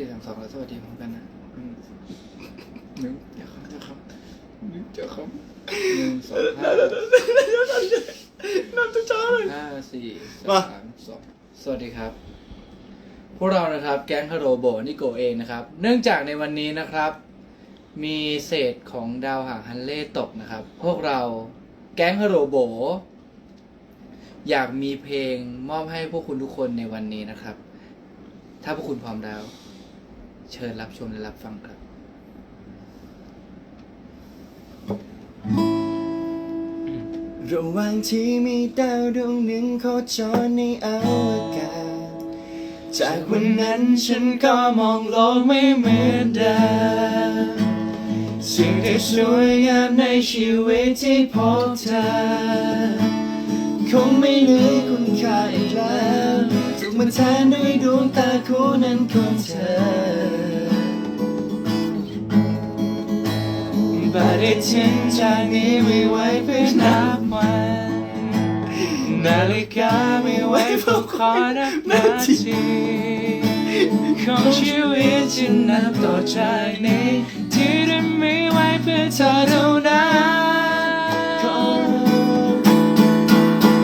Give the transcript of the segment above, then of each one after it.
สี่สามสองแล้วสวัสดีพร้อมกันนะอืมหนึ่งเดี๋ยวครับเดี๋ยวครับหนึ่งเดี๋ยวครับหนึ่งสองห้านั่นทุกเช้าเลยห้าสี่มาสามสองสวัสดีครับ พวกเรานะครับ แก๊งฮาโรโบนิโกเองนะครับ เนื่องจากในวันนี้นะครับ มีเศษของดาวหางฮันเล่ตกนะครับ พวกเราแก๊งฮาโรโบอยากมีเพลงมอบให้พวกคุณทุกคนในวันนี้นะครับ ถ้าพวกคุณพร้อมแล้ว เชิญรับชมและรับฟังครับระหว่างที่มีดาวดวงหนึ่งโคจรในอวกาศ จากวันนั้นฉันก็มองโลกไม่เหมือนเดิมสิ่งที่สวยงามในชีวิตที่พบเธอ คงไม่เหลือคุณค่าอีกแล้ว มาแทนด้วยดวงตาคู่นั้นของเธอปฏิทินจากนี้ไม่ไว้เพื่อนับวันนาฬิกาไม่ไว้เพื่อคอยนับนาทีของชีวิตที่นับต่อจากนี้ที่ได้ไมีไวเพื่อเธอเท่านั้น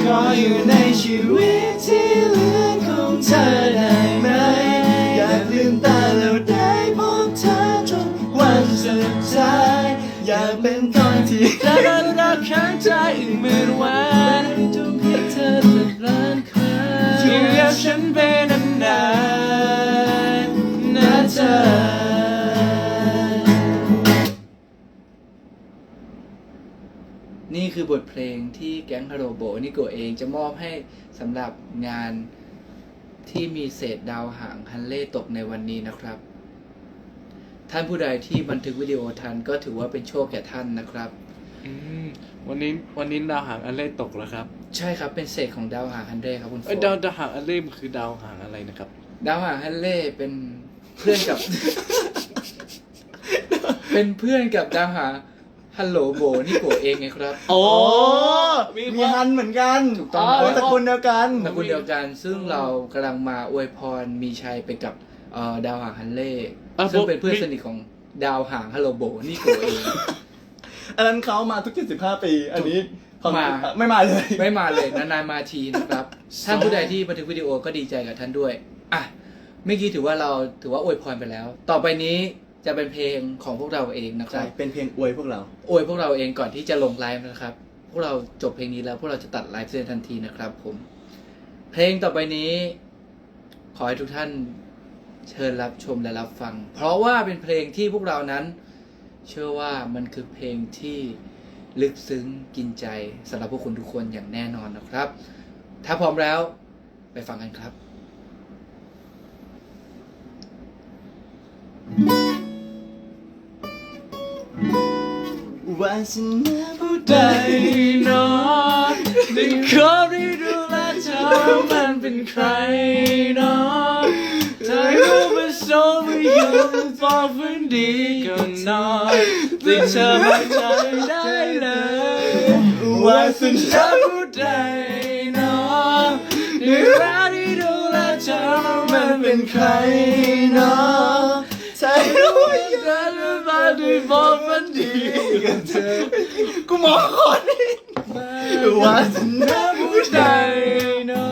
ขออยู่ในชีวิตที่ ธอได้ไหม อยากลืมตาแล้วได้พบเธอจนวันสุดท้ายอยากเป็นตอนที่รักรักรักข้างใจอีกหมื่นวันทุกให้เธอสักล้านครั้งอยู่กับฉันเป็นนานๆนะเธอนี่คือบทเพลงที่แก๊งฮาโรโบนิโกเองจะมอบให้สำหรับงาน ที่มีเศษดาวหางฮันเล่ตกในวันนี้นะครับ ท่านผู้ใดที่บันทึกวิดีโอทันก็ถือว่าเป็นโชคแก่ท่านนะครับอืมวันนี้วันนี้ดาวหางอันเล่ตกแล้วครับใช่ครับเป็นเศษของดาวหางฮันเล่ครับคุณโฟเอ้ยดาวดาวหางอันเล่มันคือดาวหางอะไรนะครับ ดาวหางฮันเล่เป็นเพื่อนกับ เป็นเพื่อนกับดาวหาง ฮัลโหลโบนิโกเองไงครับ โอ้มีมีความฮันเหมือนกันถูกต้อง โตระกูลเดียวกัน ตระกูลเดียวกันซึ่งเรากำลังมาอวยพรมีชัยไปกับเอ่อดาวหางฮันเล่อะซึ่งผมเป็นเพื่อนมีสนิทของดาวหางฮัลโหลโบนี่โกเอง อันนั้นเขามาทุก 75 ปี อันนี้เขมา ไม่มาเลย ไม่มาเลยนานๆมาทีนะครับ ท่านผู้ใดที่บันทึกวิดีโอก็ดีใจกับท่านด้วย อะเมื่อกี้ถือว่าเราถือว่าอวยพรไปแล้ว ต่อไปนี้ จะเป็นเพลงของพวกเราเองนะคใช่รับ เป็นเพียงอวยพวกเรา อวยพวกเราเองก่อนที่จะลงไลฟ์นะครับ พวกเราจบเพลงนี้แล้วพวกเราจะตัดไลฟ์เซนทันทีนะครับผม เพลงต่อไปนี้ ขอให้ทุกท่านเชิญรับชมและรับฟัง เพราะว่าเป็นเพลงที่พวกเรานั้น เชื่อว่ามันคือเพลงที่ลึกซึ้งกินใจสำหรับพวกคุณทุกคนอย่างแน่นอนนะครับ ถ้าพร้อมแล้วไปฟังกันครับ วาสนาผู้ใดได้นอนได้ขอได้ดูแลเธอมันเป็นใครเนอนเธอรู้เป็นโซไม่อยู่บอกฝันดีก็นอนติดเธอไว้ใจได้เลย ว่าสนาถ้าผู้ใดเนอนได้รักได้ดูแลเธอมันเป็นใครเนอน เธอรู้มาด้วยบอกฝันดีกันเธอกูมองก่อนวาสนาถ้าผู้ผู้ใดใดเนอ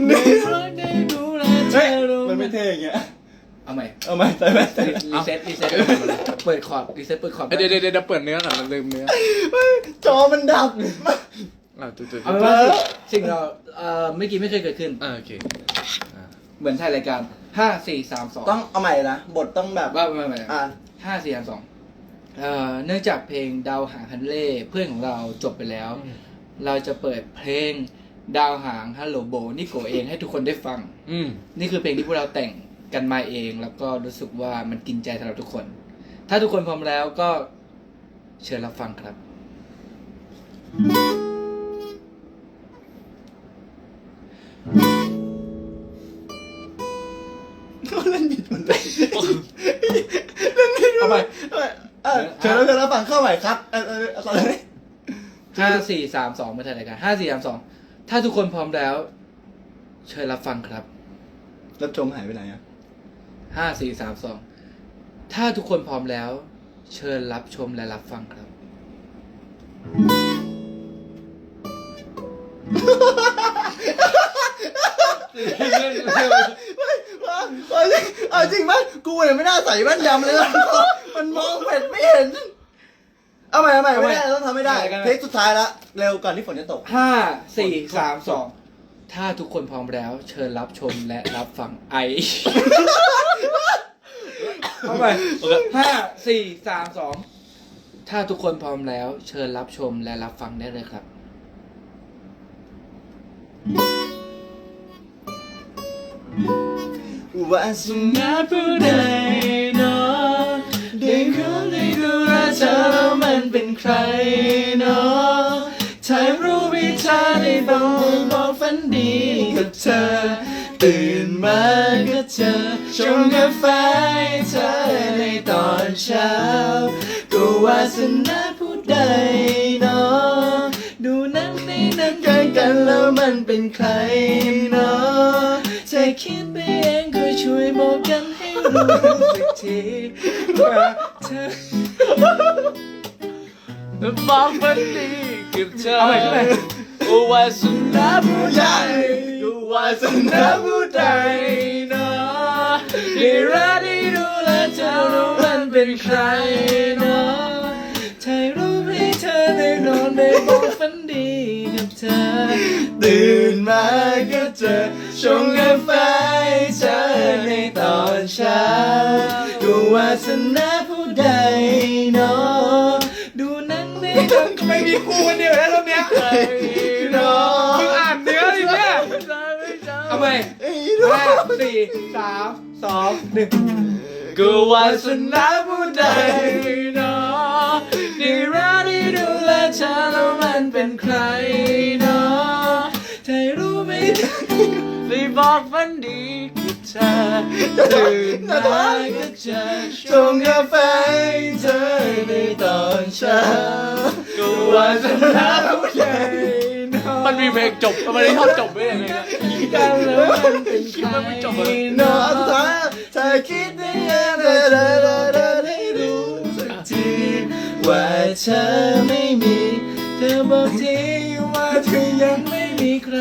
นได้รักได้ดูแลเธอรู้มันไม่เท่อย่างเงี้ยเอาใหม่เอาไหม่ใส่ไหมใส่ไหมรีเซ็ตรีเซ็ตเปิดคอร์ดรีเซ็ตเปิดคอร์ดเดี๋ยวเดี๋ยวเดี๋ยวเปิดเนื้อก่อนเราลืมเนื้อจอมันดับอ่าจุดจุดเอาเป็นว่าสิ่งเราเอ่อเมื่อกี้ไม่เคยเกิดขึ้นอ่าโอเคเหมือนถ่ายรายการ ห้าสี่สามสองต้องเอาใหม่นะบทต้องแบบว่าไม่ไม่อ่านห้าสี่สามสองเอ่อเนื่องจากเพลงดาวหางฮันเล่เพื่อนของเราจบไปแล้ว เราจะเปิดเพลงดาวหางฮัลโหลโบนิโกเองให้ทุกคนได้ฟัง อืมนี่คือเพลงที่พวกเราแต่งกันมาเอง แล้วก็รู้สึกว่ามันกินใจสำหรับทุกคน ถ้าทุกคนพร้อมแล้วก็เชิญรับฟังครับ เขาเล่นผิดหมดเลยเล่นผิดหมเอาดไปเลยเออเชิญแล้วเชิญแล้วฟังเข้าใหม่ครับเออเออเออเอาเลยห้าสี่สามสองมาถ่ายรายการห้าสี่สามสองถ้าทุกคนพร้อมแล้ว เชิญรับฟังครับรับชมหายไปไหนอะห้าสี่สามสองถ้าทุกคนพร้อมแล้ว เชิญรับชมและรับฟังครับ เอาจริงเอาจริงมั้ยกูเนี่ยไม่น่าใส่แว่นดำเลยนะมันมองเผ็ดไม่เห็น เอาใหม่เอาใหม่ไม่ได้ต้องทำไม่ได้เอาใหม่เทคสุดท้ายละเร็วก่อนที่ฝนจะตก ห้าสี่สามสองถ้าทุกคนพร้อมแล้ว เชิญรับชมและรับฟังไอเข้าไปห้าสี่สามสองถ้าทุกคนพร้อมแล้ว เชิญรับชมและรับฟังได้เลยครับ วาสนาผู้ใดเนาะได้รู้ได้ดูแลเธอแล้วมันเป็นใครเนาะถ้ารู้วิชาได้บอกบอกฝันดีกับเธอ ตื่นมาก็เจอชงกาแฟเธอในตอนเช้า ก็วาสนาผู้ใดเนาะดูหนังในนั้นกันกันแล้วมันเป็นใครเนาะ คิดไปเองก็ช่วยบอกกันให้รู้สักทีว่าเธอบอกฝันดีกับเธอเอาใหม่เอาใหม่โอวาสนาผู้ใดดูวาสนาผู้ใดเนาะได้รักได้ดูแลเธอรู้มันเป็นใครเนาะเธอรู้ไหมเธอได้นอนได้บอกฝันดีกับ เธอ ตื่นมาก็เจอชงกาแฟให้เธอในตอนเช้าดูวาสนาผู้ใดเนาะดูหนังในก็ไม่มีคู่คนเดียวแล้วรอบเนี้ยเนาะมึงอ่านเนื้อดิเนี่ยเอาใหม่ห้าสี่สามสองหนึ่งก็วาสนาผู้ใด เธอแล้วมันเป็นใครเนาะเธอรู้ไหมได้บอกฝันดีกับเธอตื่นมาก็เจอชงกาแฟให้เธอในตอนเช้าก็วาสนาผู้ใดเนาะมันมีเพลงจบทำไมได้ชอบจบไม่ได้เลยนะกันแล้วมันเป็นใครมันไม่จบเลยเนาะเนาะสุดท้ายเธอคิดได้ยังไงได้ได้ได้ได้รู้สักทีว่าเธอไม่มี เธอบอกทีว่าเธอยังไม่มีใคร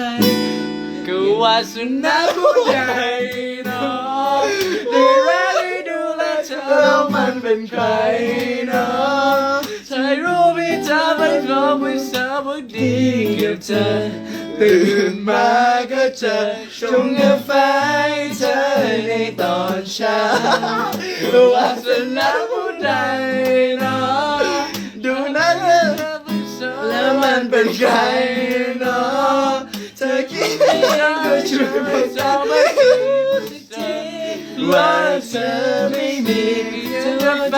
ก็ว่าสุนัขผู้ใหญ่นาะได้รักได้ดูแลเธอแล้วมันเป็นใครเนาะเธอรู้ไหมเธอไม่พร้อมไม่สาบดีกับเธอ ตื่นมาก็เจอชงกาแฟเธอในตอนเช้าว่าสุนัขผู้ใดเน เป็นใครเนาะเธอคิดยังก็ช่วยบอกเธอไม่ทีว่าเธอไม่มีเธอแฟ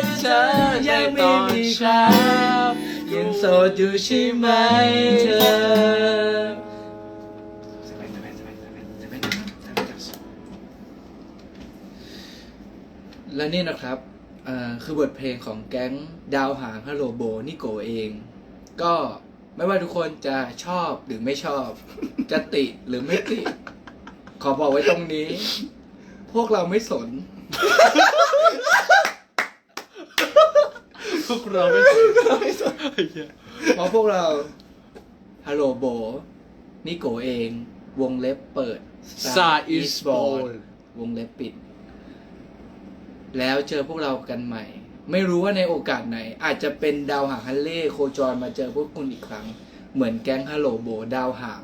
นเธอยังไม่มีเช้ายังโสดอยู่ใช่ไหมเธอ และนี่นะครับเอ่อคือบทเพลงของแก๊งดาวหางฮัลโลโบนิโกเอง ก็ไม่ว่าทุกคนจะชอบหรือไม่ชอบ จะติหรือไม่ติ ขอบอกไว้ตรงนี้ พวกเราไม่สน พวกเราไม่สนเพราะพวกเราฮัลโหลโบนิโกเอง วงเล็บเปิด Star is born วงเล็บปิด แล้วเจอพวกเรากันใหม่ ไม่รู้ว่าในโอกาสไหน อาจจะเป็นดาวหางฮันเล่โคจรมาเจอพวกคุณอีกครั้ง เหมือนแก๊งฮัลโหลโบดาวหาง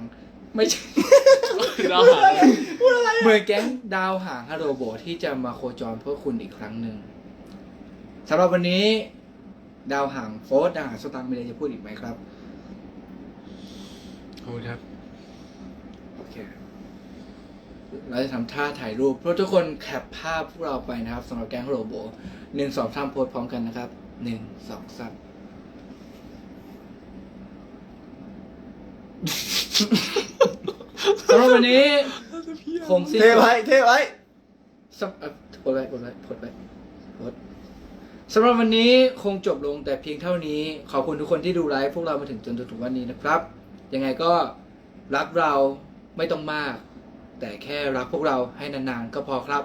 ไม่ใช่เราหาเหมือนแก๊งดาวหางฮัลโหลโบที่จะมาโคจรพวกคุณอีกครั้งหนึ่งสำหรับวันนี้ ดาวหางโฟร์ดาวหางสตางค์มีอะไรจะพูดอีกไหมครับขอบคุณครับโอเค เราจะทำท่าถ่ายรูป เพราะทุกคนแคปภาพพวกเราไปนะครับสำหรับแก๊งโรโบหนึ่งสองสามโพสพร้อมกันนะครับหนึ่งสองสามสำหรับวันนี้คงสิ้นเทไว้เทไว้สำเอ่อโพสไว้โพสไว้โพสไว้โพสสำหรับวันนี้คงจบลงแต่เพียงเท่านี้ ขอบคุณทุกคนที่ดูไลฟ์พวกเรามาถึงจนถึงวันนี้นะครับ ยังไงก็รักเราไม่ต้องมาก แต่แค่รักพวกเราให้นานๆก็พอครับ